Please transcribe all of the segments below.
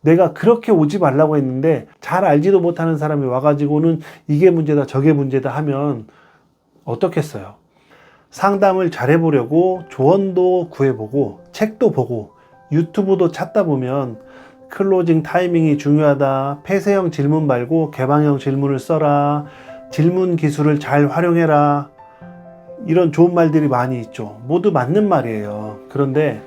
내가 그렇게 오지 말라고 했는데 잘 알지도 못하는 사람이 와가지고는 이게 문제다 저게 문제다 하면 어떻겠어요? 상담을 잘 해보려고 조언도 구해보고 책도 보고 유튜브도 찾다 보면 클로징 타이밍이 중요하다. 폐쇄형 질문 말고 개방형 질문을 써라. 질문 기술을 잘 활용해라. 이런 좋은 말들이 많이 있죠. 모두 맞는 말이에요. 그런데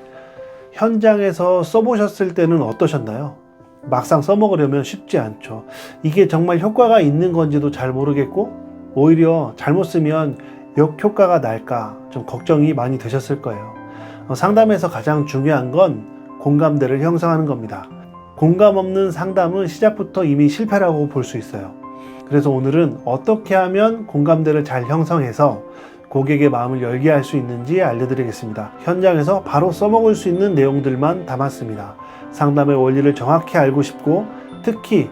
현장에서 써보셨을 때는 어떠셨나요? 막상 써먹으려면 쉽지 않죠. 이게 정말 효과가 있는 건지도 잘 모르겠고, 오히려 잘못 쓰면 역효과가 날까 좀 걱정이 많이 되셨을 거예요. 어, 상담에서 가장 중요한 건 공감대를 형성하는 겁니다. 공감 없는 상담은 시작부터 이미 실패라고 볼 수 있어요. 그래서 오늘은 어떻게 하면 공감대를 잘 형성해서 고객의 마음을 열게 할 수 있는지 알려드리겠습니다. 현장에서 바로 써먹을 수 있는 내용들만 담았습니다. 상담의 원리를 정확히 알고 싶고 특히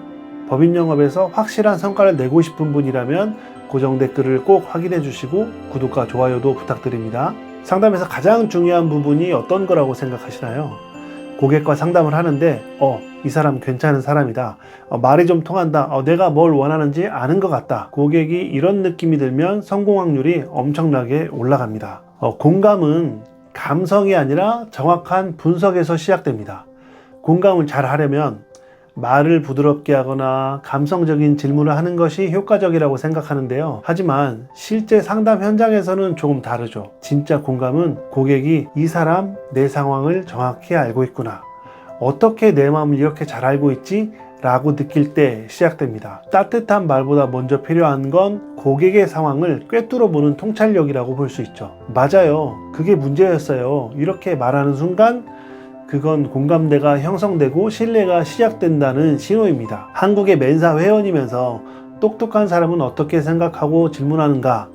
법인 영업에서 확실한 성과를 내고 싶은 분이라면 고정 댓글을 꼭 확인해 주시고 구독과 좋아요도 부탁드립니다. 상담에서 가장 중요한 부분이 어떤 거라고 생각하시나요? 고객과 상담을 하는데, 어, 이 사람 괜찮은 사람이다. 어, 말이 좀 통한다. 어, 내가 뭘 원하는지 아는 것 같다. 고객이 이런 느낌이 들면 성공 확률이 엄청나게 올라갑니다. 어, 공감은 감성이 아니라 정확한 분석에서 시작됩니다. 공감을 잘 하려면 말을 부드럽게 하거나 감성적인 질문을 하는 것이 효과적이라고 생각하는데요. 하지만 실제 상담 현장에서는 조금 다르죠. 진짜 공감은 고객이 이 사람 내 상황을 정확히 알고 있구나. 어떻게 내 마음을 이렇게 잘 알고 있지? 라고 느낄 때 시작됩니다. 따뜻한 말보다 먼저 필요한 건 고객의 상황을 꿰뚫어 보는 통찰력이라고 볼 수 있죠. 맞아요. 그게 문제였어요. 이렇게 말하는 순간 그건 공감대가 형성되고 신뢰가 시작된다는 신호입니다. 한국의 멘사 회원이면서 똑똑한 사람은 어떻게 생각하고 질문하는가?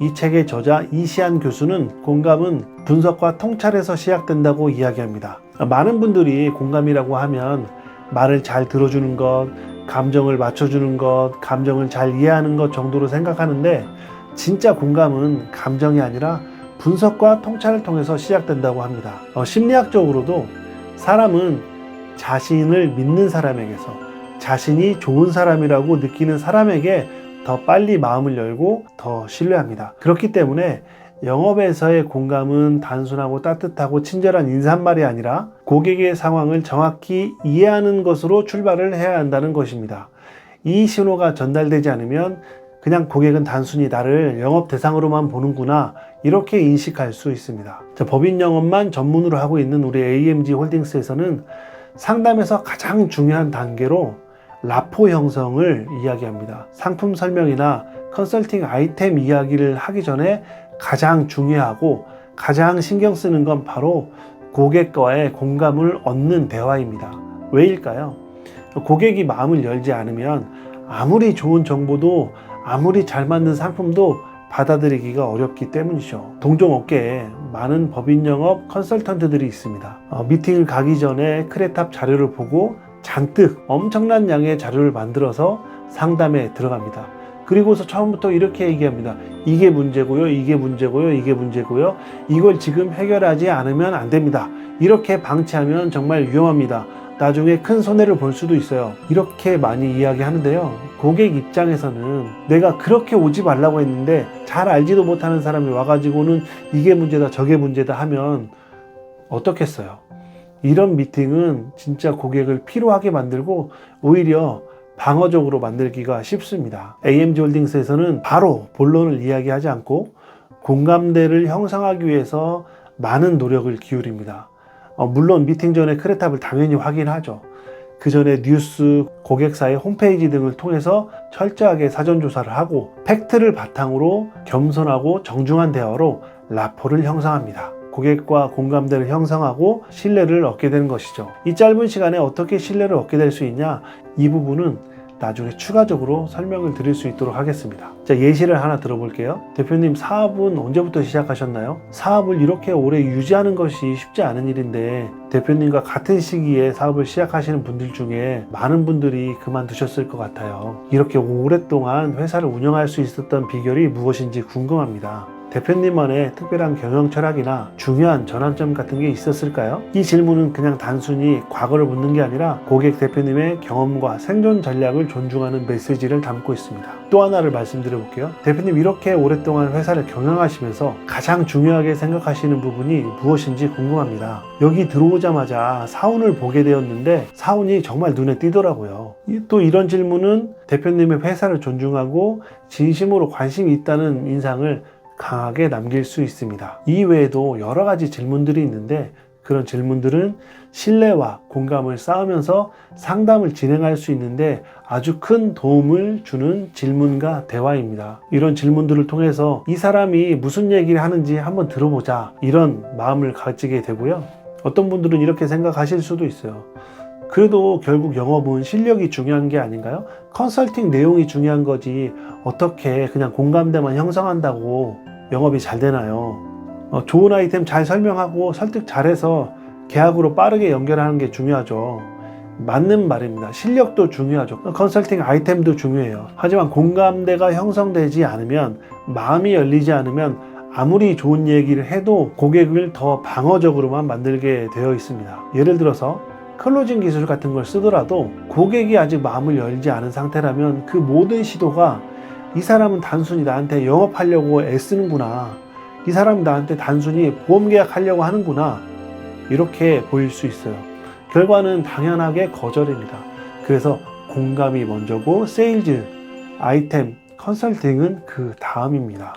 이 책의 저자 이시안 교수는 공감은 분석과 통찰에서 시작된다고 이야기합니다. 많은 분들이 공감이라고 하면 말을 잘 들어주는 것, 감정을 맞춰주는 것, 감정을 잘 이해하는 것 정도로 생각하는데 진짜 공감은 감정이 아니라 분석과 통찰을 통해서 시작된다고 합니다. 어, 심리학적으로도 사람은 자신을 믿는 사람에게서 자신이 좋은 사람이라고 느끼는 사람에게 더 빨리 마음을 열고 더 신뢰합니다. 그렇기 때문에 영업에서의 공감은 단순하고 따뜻하고 친절한 인사말이 아니라 고객의 상황을 정확히 이해하는 것으로 출발을 해야 한다는 것입니다. 이 신호가 전달되지 않으면 그냥 고객은 단순히 나를 영업 대상으로만 보는구나 이렇게 인식할 수 있습니다. 자, 법인 영업만 전문으로 하고 있는 우리 AMG 홀딩스에서는 상담에서 가장 중요한 단계로 라포 형성을 이야기합니다. 상품 설명이나 컨설팅 아이템 이야기를 하기 전에 가장 중요하고 가장 신경 쓰는 건 바로 고객과의 공감을 얻는 대화입니다. 왜일까요? 고객이 마음을 열지 않으면 아무리 좋은 정보도 아무리 잘 맞는 상품도 받아들이기가 어렵기 때문이죠. 동종 업계에 많은 법인 영업 컨설턴트들이 있습니다. 어, 미팅을 가기 전에 크레탑 자료를 보고 잔뜩 엄청난 양의 자료를 만들어서 상담에 들어갑니다. 그리고서 처음부터 이렇게 얘기합니다. 이게 문제고요, 이게 문제고요, 이게 문제고요. 이걸 지금 해결하지 않으면 안 됩니다. 이렇게 방치하면 정말 위험합니다. 나중에 큰 손해를 볼 수도 있어요. 이렇게 많이 이야기하는데요. 고객 입장에서는 내가 그렇게 오지 말라고 했는데 잘 알지도 못하는 사람이 와가지고는 이게 문제다, 저게 문제다 하면 어떻겠어요? 이런 미팅은 진짜 고객을 피로하게 만들고 오히려 방어적으로 만들기가 쉽습니다. AMG 홀딩스에서는 바로 본론을 이야기하지 않고 공감대를 형성하기 위해서 많은 노력을 기울입니다. 어, 물론 미팅 전에 크레탑을 당연히 확인하죠. 그 전에 뉴스, 고객사의 홈페이지 등을 통해서 철저하게 사전조사를 하고 팩트를 바탕으로 겸손하고 정중한 대화로 라포를 형성합니다. 고객과 공감대를 형성하고 신뢰를 얻게 되는 것이죠. 이 짧은 시간에 어떻게 신뢰를 얻게 될 수 있냐? 이 부분은 나중에 추가적으로 설명을 드릴 수 있도록 하겠습니다. 자, 예시를 하나 들어볼게요. 대표님, 사업은 언제부터 시작하셨나요? 사업을 이렇게 오래 유지하는 것이 쉽지 않은 일인데, 대표님과 같은 시기에 사업을 시작하시는 분들 중에 많은 분들이 그만두셨을 것 같아요. 이렇게 오랫동안 회사를 운영할 수 있었던 비결이 무엇인지 궁금합니다. 대표님만의 특별한 경영 철학이나 중요한 전환점 같은 게 있었을까요? 이 질문은 그냥 단순히 과거를 묻는 게 아니라 고객 대표님의 경험과 생존 전략을 존중하는 메시지를 담고 있습니다. 또 하나를 말씀드려 볼게요. 대표님 이렇게 오랫동안 회사를 경영하시면서 가장 중요하게 생각하시는 부분이 무엇인지 궁금합니다. 여기 들어오자마자 사운을 보게 되었는데 사운이 정말 눈에 띄더라고요. 이- 또 이런 질문은 대표님의 회사를 존중하고 진심으로 관심이 있다는 인상을 강하게 남길 수 있습니다. 이 외에도 여러 가지 질문들이 있는데 그런 질문들은 신뢰와 공감을 쌓으면서 상담을 진행할 수 있는데 아주 큰 도움을 주는 질문과 대화입니다. 이런 질문들을 통해서 이 사람이 무슨 얘기를 하는지 한번 들어보자 이런 마음을 가지게 되고요. 어떤 분들은 이렇게 생각하실 수도 있어요. 그래도 결국 영업은 실력이 중요한 게 아닌가요? 컨설팅 내용이 중요한 거지 어떻게 그냥 공감대만 형성한다고 영업이 잘 되나요? 어, 좋은 아이템 잘 설명하고 설득 잘해서 계약으로 빠르게 연결하는 게 중요하죠. 맞는 말입니다. 실력도 중요하죠. 컨설팅 아이템도 중요해요. 하지만 공감대가 형성되지 않으면 마음이 열리지 않으면 아무리 좋은 얘기를 해도 고객을 더 방어적으로만 만들게 되어 있습니다. 예를 들어서 클로징 기술 같은 걸 쓰더라도 고객이 아직 마음을 열지 않은 상태라면 그 모든 시도가 이 사람은 단순히 나한테 영업하려고 애쓰는구나. 이 사람은 나한테 단순히 보험 계약하려고 하는구나. 이렇게 보일 수 있어요. 결과는 당연하게 거절입니다. 그래서 공감이 먼저고 세일즈, 아이템, 컨설팅은 그 다음입니다.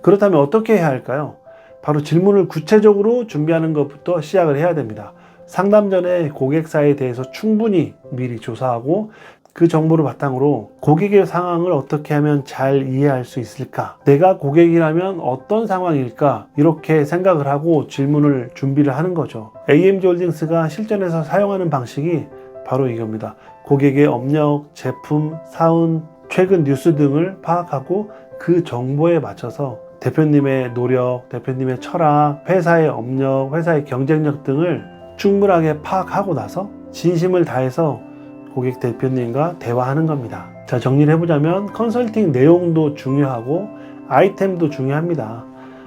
그렇다면 어떻게 해야 할까요? 바로 질문을 구체적으로 준비하는 것부터 시작을 해야 됩니다. 상담 전에 고객사에 대해서 충분히 미리 조사하고 그 정보를 바탕으로 고객의 상황을 어떻게 하면 잘 이해할 수 있을까? 내가 고객이라면 어떤 상황일까? 이렇게 생각을 하고 질문을 준비를 하는 거죠. AMG 홀딩스가 실전에서 사용하는 방식이 바로 이겁니다. 고객의 업력, 제품, 사운, 최근 뉴스 등을 파악하고 그 정보에 맞춰서 대표님의 노력, 대표님의 철학, 회사의 업력, 회사의 경쟁력 등을 충분하게 파악하고 나서 진심을 다해서 고객 대표님과 대화하는 겁니다. 자, 정리를 해보자면 컨설팅 내용도 중요하고 아이템도 중요합니다.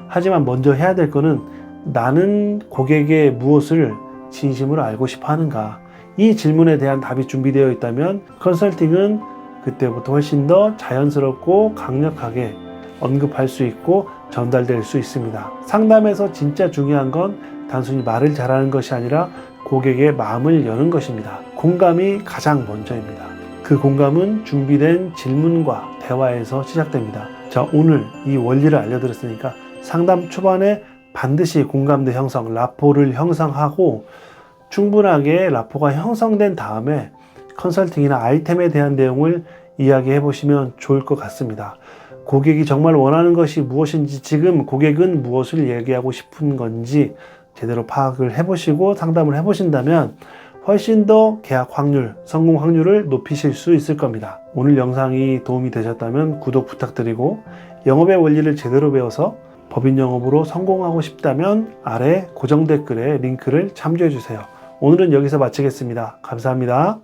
하지만 먼저 해야 될 거는 나는 고객의 무엇을 진심으로 알고 싶어 하는가. 이 질문에 대한 답이 준비되어 있다면 컨설팅은 그때부터 훨씬 더 자연스럽고 강력하게 언급할 수 있고 전달될 수 있습니다. 상담에서 진짜 중요한 건 단순히 말을 잘하는 것이 아니라 고객의 마음을 여는 것입니다. 공감이 가장 먼저입니다. 그 공감은 준비된 질문과 대화에서 시작됩니다. 자, 오늘 이 원리를 알려드렸으니까 상담 초반에 반드시 공감대 형성, 라포를 형성하고 충분하게 라포가 형성된 다음에 컨설팅이나 아이템에 대한 내용을 이야기해 보시면 좋을 것 같습니다. 고객이 정말 원하는 것이 무엇인지 지금 고객은 무엇을 얘기하고 싶은 건지 제대로 파악을 해보시고 상담을 해보신다면 훨씬 더 계약 확률, 성공 확률을 높이실 수 있을 겁니다. 오늘 영상이 도움이 되셨다면 구독 부탁드리고 영업의 원리를 제대로 배워서 법인 영업으로 성공하고 싶다면 아래 고정 댓글에 링크를 참조해 주세요. 오늘은 여기서 마치겠습니다. 감사합니다.